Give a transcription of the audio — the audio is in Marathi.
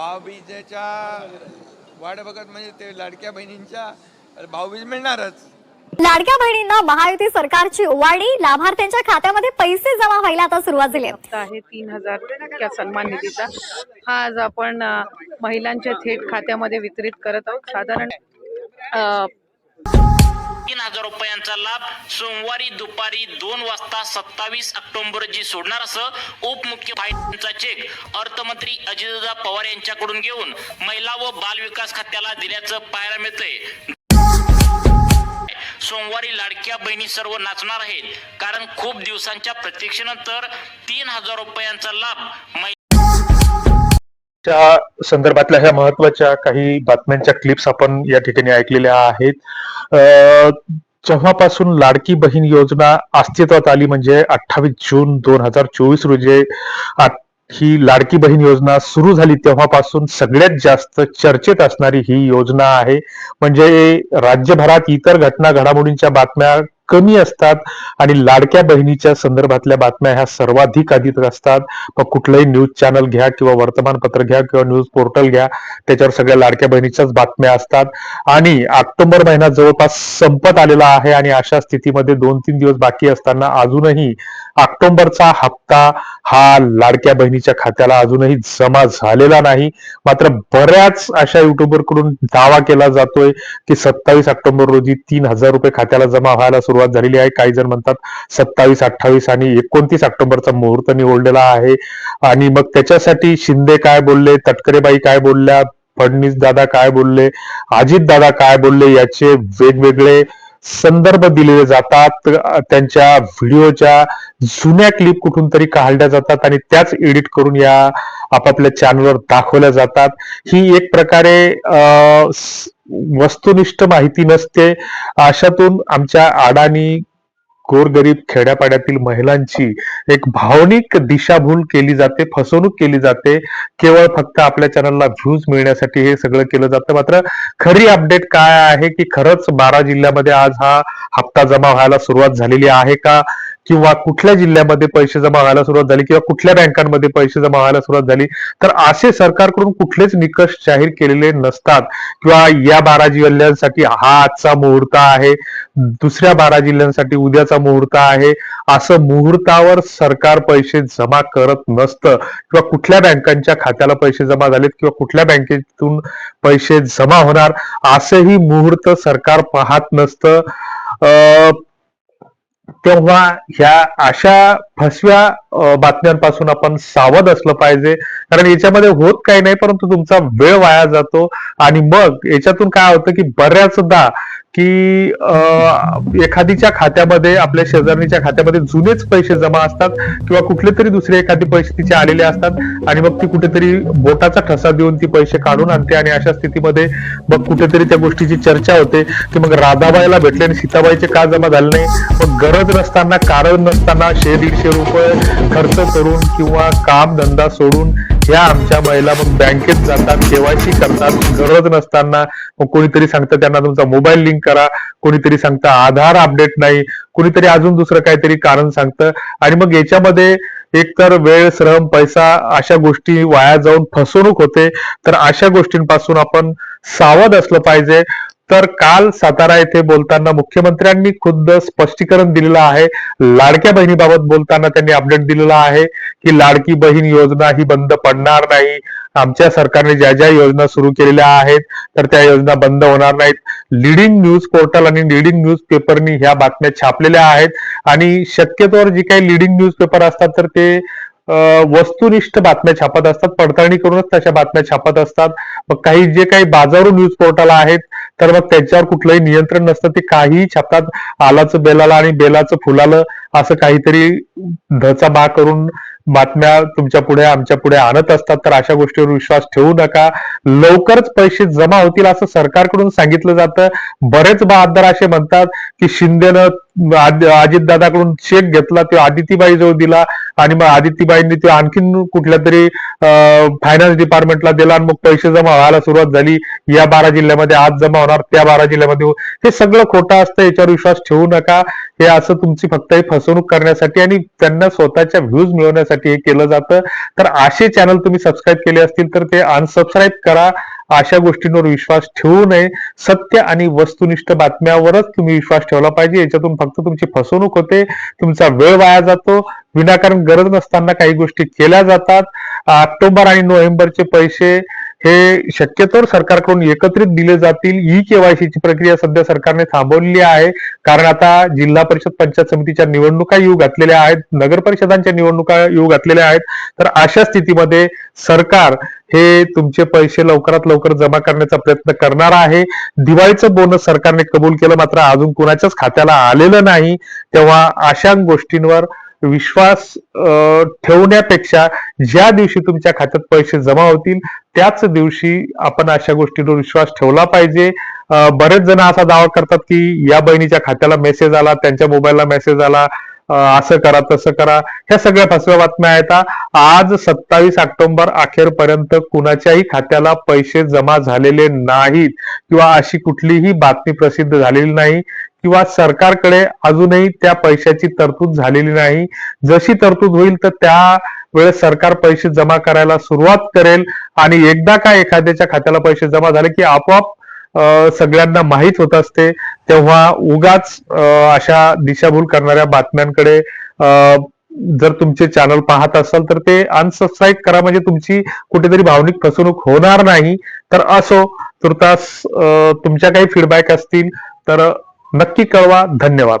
भाऊबीजेच्या वाट बघत म्हणजे ते लाडक्या बहिणींच्या भाऊबीज मिळणारच. लाडक्या बहिणींना महायुती सरकारची ओवाळणी लाभार्थ्यांच्या खात्यामध्ये पैसे जमा व्हायला आता सुरुवात झाली आहे. तीन हजार सन्मान निधीचा. हा आज आपण महिलांच्या थेट खात्यामध्ये वितरित करत आहोत. साधारण अ, तीन हजार रुपयांचा लाभ सोमवारी दुपारी दोन वाजता सत्तावीस ऑक्टोबर रोजी सोडणार असं उपमुख्य चेक अर्थमंत्री अजितदा पवार यांच्याकडून घेऊन महिला व बाल विकास खात्याला दिल्याचं पाहायला मिळतंय. सोमवारी लाडक्या बहिणी सर्व नाचणार आहेत. कारण खूप दिवसांच्या प्रतीक्षेनंतर तीन हजार रुपयांचा लाभ च्या संदर्भातल्या ह्या महत्त्वाच्या काही बातम्यांच्या क्लिप्स आपण या ठिकाणी ऐकलेल्या आहेत. जेव्हापासून लाडकी बहीण योजना अस्तित्वात आली म्हणजे अठ्ठावीस जून दोन हजार चोवीस रोजी ही लाडकी बहीण योजना सुरू झाली तेव्हापासून सगळ्यात जास्त चर्चेत असणारी ही योजना आहे. म्हणजे राज्यभरात इतर घटना घडामोडींच्या बातम्या कमी असतात आणि लाडक्या बहिणीच्या संदर्भातल्या बातम्या ह्या सर्वाधिक अधिक असतात. मग कुठलंही न्यूज चॅनल घ्या किंवा वर्तमानपत्र घ्या किंवा न्यूज पोर्टल घ्या त्याच्यावर सगळ्या लाडक्या बहिणीच्याच बातम्या असतात. आणि ऑक्टोबर महिना जवळपास संपत आलेला आहे आणि अशा स्थितीमध्ये दोन तीन दिवस बाकी असताना अजूनही ऑक्टोबरचा हप्ता हा लाडक्या बहिणीच्या खात्याला अजूनही जमा झालेला नाही. मात्र बऱ्याच अशा युट्यूबरकडून दावा केला जातोय की सत्तावीस ऑक्टोबर रोजी तीन हजार रुपये खात्याला जमा व्हायला सुरुवात झालेली आहे. काही जण म्हणतात सत्तावीस अठ्ठावीस आणि एकोणतीस ऑक्टोबरचा मुहूर्त निवडलेला आहे. आणि मग त्याच्यासाठी शिंदे काय बोलले? तटकरेबाई काय बोलल्या? फडणवीस दादा काय बोलले? अजित दादा काय बोलले? याचे वेगवेगळे संदर्भ दिलेले जातात. त्यांच्या व्हिडिओच्या जुन्या क्लिप कुठून तरी काढल्या जातात आणि त्याच एडिट करून या आपापल्या चॅनलवर दाखवल्या जातात. ही एक प्रकारे अ, वस्तुनिष्ठ माहिती नसते. अशातून आमच्या अडाणी गोरगरीब खेड्यापाड्यातील महिलांची एक भावनिक दिशाभूल केली जाते फसवणूक केली जाते. केवळ फक्त आपल्या चॅनलला व्ह्यूज मिळण्यासाठी हे सगळं केलं जातं. मात्र खरी अपडेट काय आहे की खरंच बारा जिल्ह्यामध्ये आज हा हप्ता जमा व्हायला सुरुवात झालेली आहे का? किंवा कुठल्या जिल्ह्यामध्ये पैसे जमा व्हायला सुरुवात झाली किंवा कुठल्या बँकांमध्ये पैसे जमा व्हायला सुरुवात झाली तर असे सरकारकडून कुठलेच निकष जाहीर केलेले नसतात. किंवा या बारा जिल्ह्यांसाठी हा आजचा मुहूर्त आहे दुसऱ्या बारा जिल्ह्यांसाठी उद्याचा मुहूर्त आहे असं मुहूर्तावर सरकार पैसे जमा करत नसतं. किंवा कुठल्या बँकांच्या खात्याला पैसे जमा झालेत किंवा कुठल्या बँकेतून पैसे जमा होणार असंही मुहूर्त सरकार पाहत नसतं. अं, तेव्हा ह्या अशा फसव्या बातम्यांपासून आपण सावध असलं पाहिजे. कारण याच्यामध्ये होत काही नाही परंतु तुमचा वेळ वाया जातो. आणि मग याच्यातून काय होतं की बऱ्याचदा की एखादीच्या खात्यामध्ये आपल्या शेजारणीच्या खात्यामध्ये जुनेच पैसे जमा असतात किंवा कुठले तरी दुसरे एखादे पैसे तिचे आलेले असतात आणि मग ती कुठेतरी बोटाचा ठसा देऊन ती पैसे काढून आणते आणि अशा स्थितीमध्ये मग कुठेतरी त्या गोष्टीची चर्चा होते की मग राधाबाईला भेटले आणि सीताबाईचे का जमा झाले नाही? मग गरज नसताना कारण नसताना शे दीडशे रुपये खर्च करून किंवा काम धंदा सोडून या आमच्या महिला मग बँकेत जातात केवायसी करतात गरज नसताना मग कोणीतरी सांगतं त्यांना तुमचा मोबाईल लिंक करा कोणीतरी सांगतं आधार अपडेट नाही कोणीतरी अजून दुसरं काहीतरी कारण सांगतं. आणि मग याच्यामध्ये एकतर वेळ श्रम पैसा अशा गोष्टी वाया जाऊन फसवणूक होते. तर अशा गोष्टींपासून आपण सावध असलं पाहिजे. तर काल सातारा येथे बोलताना मुख्यमंत्र्यांनी खुद्द स्पष्टीकरण दिलेलं आहे. लाडक्या बहिणीबाबत बोलताना त्यांनी अपडेट दिलेला आहे की लाडकी बहीण योजना ही बंद पडणार नाही. आमच्या सरकारने ज्या ज्या योजना सुरू केलेल्या आहेत तर त्या योजना बंद होणार नाहीत. लिडिंग न्यूज पोर्टल आणि लिडिंग न्यूज पेपरनी ह्या बातम्या छापलेल्या आहेत. आणि शक्यतोवर जी काही लिडिंग न्यूज पेपर असतात तर ते वस्तुनिष्ठ बातम्या छापत असतात पडताळणी करूनच तशा बातम्या छापत असतात. मग काही जे काही बाजारू न्यूज पोर्टल आहेत तर मग त्यांच्यावर कुठलंही नियंत्रण नसतं ते काहीही छापतात. आलाचं बेलाला आणि बेलाचं फुलालं असं काहीतरी धचा बा करून बातम्या तुमच्यापुढे आमच्या पुढे आणत असतात. तर अशा गोष्टीवर विश्वास ठेवू नका. लवकरच पैसे जमा होतील असं सरकारकडून सांगितलं जातं. बरेच बहादार असे म्हणतात की शिंदेनं अजितदादाकडून चेक घेतला तो आदितीबाई जवळ दिला आणि मग आदितीबाईंनी ते आणखीन कुठल्या तरी फायनान्स डिपार्टमेंटला दिला आणि मग पैसे जमा व्हायला सुरुवात झाली. या बारा जिल्ह्यामध्ये आज जमा होणार त्या बारा जिल्ह्यामध्ये हो. हे. सगळं खोटं असतं याच्यावर विश्वास ठेवू नका. हे असं तुमची फक्त ही फसवणूक करण्यासाठी आणि त्यांना स्वतःच्या व्ह्यूज मिळवण्यासाठी हे केलं जातं. तर असे चॅनल तुम्ही सबस्क्राईब केले असतील तर ते अनसबस्क्राईब करा. अशा गोष्टींवर विश्वास ठेवू नये. सत्य आणि वस्तुनिष्ठ बातम्यावरच तुम्ही विश्वास ठेवला पाहिजे. याच्यातून फक्त तुमची फसवणूक होते. तुमचा वेळ वाया जातो. विनाकारण गरज नसताना काही गोष्टी केल्या जातात. ऑक्टोबर आणि नोव्हेंबरचे पैसे हे शक्यतोवर सरकारकडून एकत्रित दिले जातील. ई केवायसीची प्रक्रिया सध्या सरकारने थांबवलेली आहे. कारण आता जिल्हा परिषद पंचायत समितीच्या निवडणुका येऊ घातलेल्या आहेत. नगर परिषदांच्या निवडणुका येऊ घातलेल्या आहेत. तर अशा स्थितीमध्ये सरकार हे तुमचे पैसे लवकरात लवकर जमा करण्याचा प्रयत्न करणार आहे. दिवाळीचं बोनस सरकारने कबूल केलं. मात्र अजून कुणाच्याच खात्याला आलेलं नाही. तेव्हा अशा गोष्टींवर विश्वास ठेवण्यापेक्षा ज्या दिवशी तुमच्या खात्यात पैसे जमा होतील त्याच दिवशी आपण अशा गोष्टीवर विश्वास ठेवला पाहिजे. बरेच जण असा दावा करतात की या बहिणीच्या खात्याला मेसेज आला त्यांच्या मोबाईलला मेसेज आला असं करा तसं करा. ह्या सगळ्या फसव्या बातम्या आहेत आज सत्तावीस ऑक्टोबर अखेरपर्यंत कुणाच्याही खात्याला पैसे जमा झालेले नाहीत किंवा अशी कुठलीही बातमी प्रसिद्ध झालेली नाही. किंवा सरकारकडे अजूनही त्या पैशाची तरतूद झालेली नाही. जशी तरतूद होईल तर त्या वेळेस सरकार पैसे जमा करायला सुरुवात करेल. आणि एकदा का एखाद्याच्या खात्याला पैसे जमा झाले की आपोआप सगळ्यांना माहीत होत असते. तेव्हा उगाच अशा दिशाभूल करणाऱ्या बातम्यांकडे जर तुमचे चॅनल पाहत असाल तर ते अनसबस्क्राईब करा. म्हणजे तुमची कुठेतरी भावनिक फसवणूक होणार नाही. तर असो तुर्तास तुमच्या काही फीडबॅक असतील तर नक्की कळवा. धन्यवाद.